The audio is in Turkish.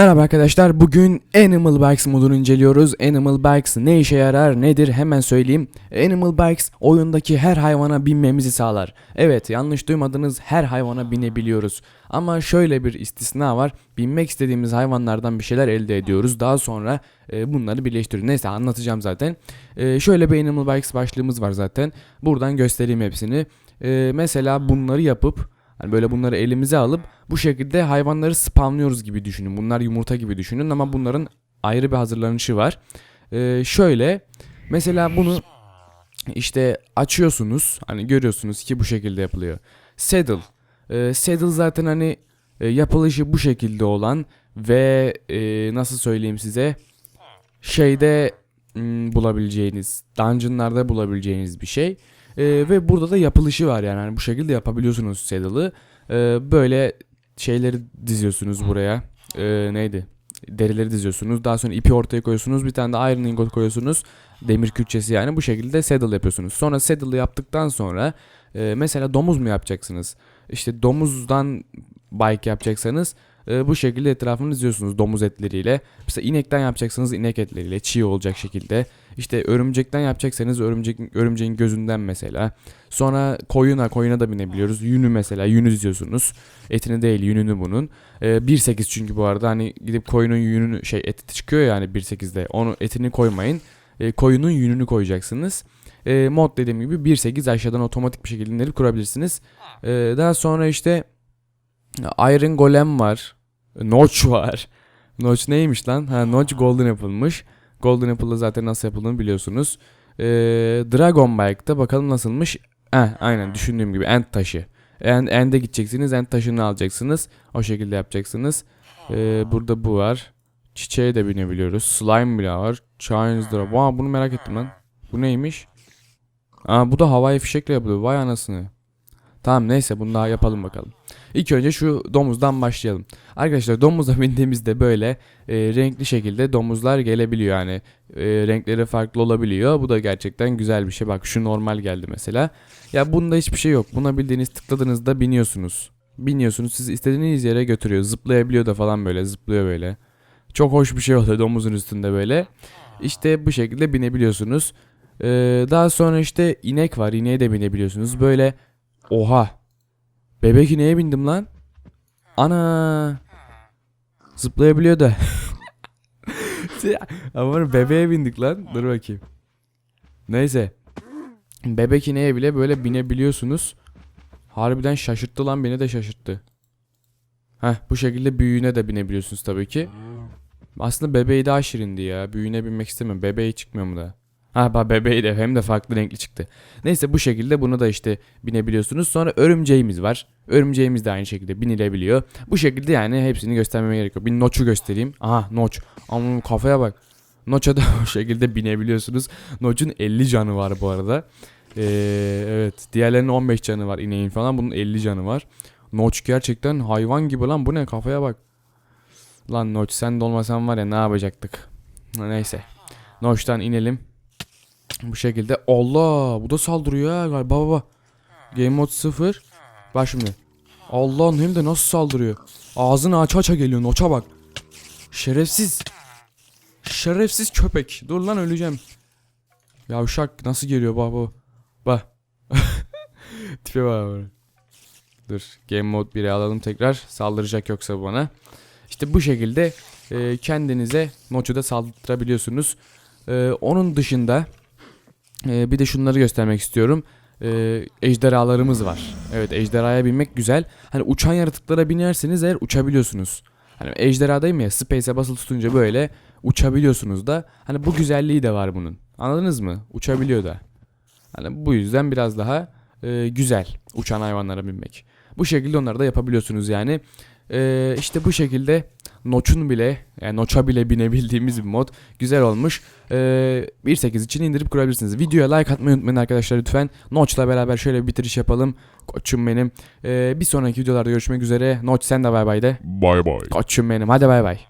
Merhaba arkadaşlar bugün Animal Bikes modunu inceliyoruz. Animal Bikes ne işe yarar nedir hemen söyleyeyim. Animal Bikes oyundaki her hayvana binmemizi sağlar. Evet yanlış duymadınız her hayvana binebiliyoruz. Ama şöyle bir istisna var. Binmek istediğimiz hayvanlardan bir şeyler elde ediyoruz. Daha sonra e, bunları birleştiriyoruz. Neyse anlatacağım zaten. E, şöyle bir Animal Bikes başlığımız var zaten. Buradan göstereyim hepsini. E, mesela bunları yapıp Hani böyle bunları elimize alıp bu şekilde hayvanları spamlıyoruz gibi düşünün. Bunlar yumurta gibi düşünün ama bunların ayrı bir hazırlanışı var. Ee, şöyle mesela bunu işte açıyorsunuz. Hani görüyorsunuz ki bu şekilde yapılıyor. Saddle. Ee, saddle zaten hani e, yapılışı bu şekilde olan ve e, nasıl söyleyeyim size şeyde hmm, bulabileceğiniz, dungeonlarda bulabileceğiniz bir şey. Ee, ve burada da yapılışı var yani. Hani bu şekilde yapabiliyorsunuz saddle'ı. Ee, böyle şeyleri diziyorsunuz buraya. Ee, neydi? Derileri diziyorsunuz. Daha sonra ipi ortaya koyuyorsunuz. Bir tane de iron ingot koyuyorsunuz. Demir külçesi yani. Bu şekilde saddle yapıyorsunuz. Sonra saddle'ı yaptıktan sonra e, mesela domuz mu yapacaksınız? İşte domuzdan bike yapacaksanız e, bu şekilde etrafını diziyorsunuz domuz etleriyle. Mesela inekten yapacaksanız inek etleriyle çiğ olacak şekilde. İşte örümcekten yapacaksanız örümcek, örümceğin gözünden mesela. Sonra koyuna koyuna da binebiliyoruz. Yünü mesela yünü diziyorsunuz. Etini değil yününü bunun. Ee, 1.8 çünkü bu arada hani gidip koyunun yününü şey eti çıkıyor yani 1.8'de. Onu etini koymayın. Ee, koyunun yününü koyacaksınız. Ee, mod dediğim gibi 1.8 aşağıdan otomatik bir şekilde indirip kurabilirsiniz. Ee, daha sonra işte Iron Golem var. Notch var. Notch neymiş lan? Ha Notch Golden Apple'mış. Golden Apple'ı zaten nasıl yapıldığını biliyorsunuz. Ee, Dragon Bike'da bakalım nasılmış. Heh, aynen düşündüğüm gibi end taşı. End, end'e gideceksiniz. End taşını alacaksınız. O şekilde yapacaksınız. Ee, burada bu var. Çiçeğe de binebiliyoruz. Slime bile var. Chinese Dragon. Vaa bunu merak ettim lan. Bu neymiş? Aa bu da havai fişekle yapılıyor. Vay anasını. Tamam neyse bunu daha yapalım bakalım. İlk önce şu domuzdan başlayalım. Arkadaşlar domuza bindiğimizde böyle e, renkli şekilde domuzlar gelebiliyor yani. E, renkleri farklı olabiliyor. Bu da gerçekten güzel bir şey. Bak şu normal geldi mesela. Ya bunda hiçbir şey yok. Buna bildiğiniz tıkladığınızda biniyorsunuz. Biniyorsunuz siz istediğiniz yere götürüyor. Zıplayabiliyor da falan böyle zıplıyor böyle. Çok hoş bir şey oluyor domuzun üstünde böyle. İşte bu şekilde binebiliyorsunuz. E, daha sonra işte inek var. İneğe de binebiliyorsunuz. Böyle oha Bebek ineğe bindim lan. Ana. Zıplayabiliyor da. Ama bebeğe bindik lan. Dur bakayım. Neyse. Bebek ineğe bile böyle binebiliyorsunuz. Harbiden şaşırttı lan beni de şaşırttı. Heh bu şekilde büyüğüne de binebiliyorsunuz tabii ki. Aslında bebeği daha şirindi ya. Büyüğüne binmek istemiyorum. Bebeği çıkmıyor mu da? Bak bebeği de hem de farklı renkli çıktı. Neyse bu şekilde bunu da işte binebiliyorsunuz. Sonra örümceğimiz var. Örümceğimiz de aynı şekilde binilebiliyor. Bu şekilde yani hepsini göstermeme gerek yok. Bir noçu göstereyim. Aha noç. Ama kafaya bak. Noç'a da bu şekilde binebiliyorsunuz. Noç'un 50 canı var bu arada. Ee, evet. Diğerlerinin 15 canı var ineğin falan. Bunun 50 canı var. Noç gerçekten hayvan gibi lan. Bu ne kafaya bak. Lan Noç sen de olmasan var ya ne yapacaktık. Neyse. Noç'tan inelim. Bu şekilde. Allah bu da saldırıyor ya galiba baba. Game mode 0. Bak şimdi. Allah'ın hem de nasıl saldırıyor. Ağzını aç aça geliyor noça bak. Şerefsiz. Şerefsiz köpek. Dur lan öleceğim. Yavşak nasıl geliyor baba. Bak. Tipe bak. Dur. Game mode 1'e alalım tekrar. Saldıracak yoksa bana. İşte bu şekilde e, kendinize da saldırabiliyorsunuz. E, onun dışında ee, bir de şunları göstermek istiyorum. Ee, ejderhalarımız var. Evet ejderhaya binmek güzel. Hani uçan yaratıklara binerseniz eğer uçabiliyorsunuz. Hani ejderhadayım ya space'e basılı tutunca böyle uçabiliyorsunuz da. Hani bu güzelliği de var bunun. Anladınız mı? Uçabiliyor da. Hani bu yüzden biraz daha e, güzel uçan hayvanlara binmek. Bu şekilde onları da yapabiliyorsunuz yani. Ee, işte bu şekilde Notch'un bile yani Notch'a bile binebildiğimiz bir mod. Güzel olmuş. Ee, 1.8 için indirip kurabilirsiniz. Videoya like atmayı unutmayın arkadaşlar lütfen. Notch'la beraber şöyle bir bitiriş yapalım. Koçum benim. Ee, bir sonraki videolarda görüşmek üzere. Notch sen de bay bay de. Bay bay. Koçum benim. Hadi bay bay.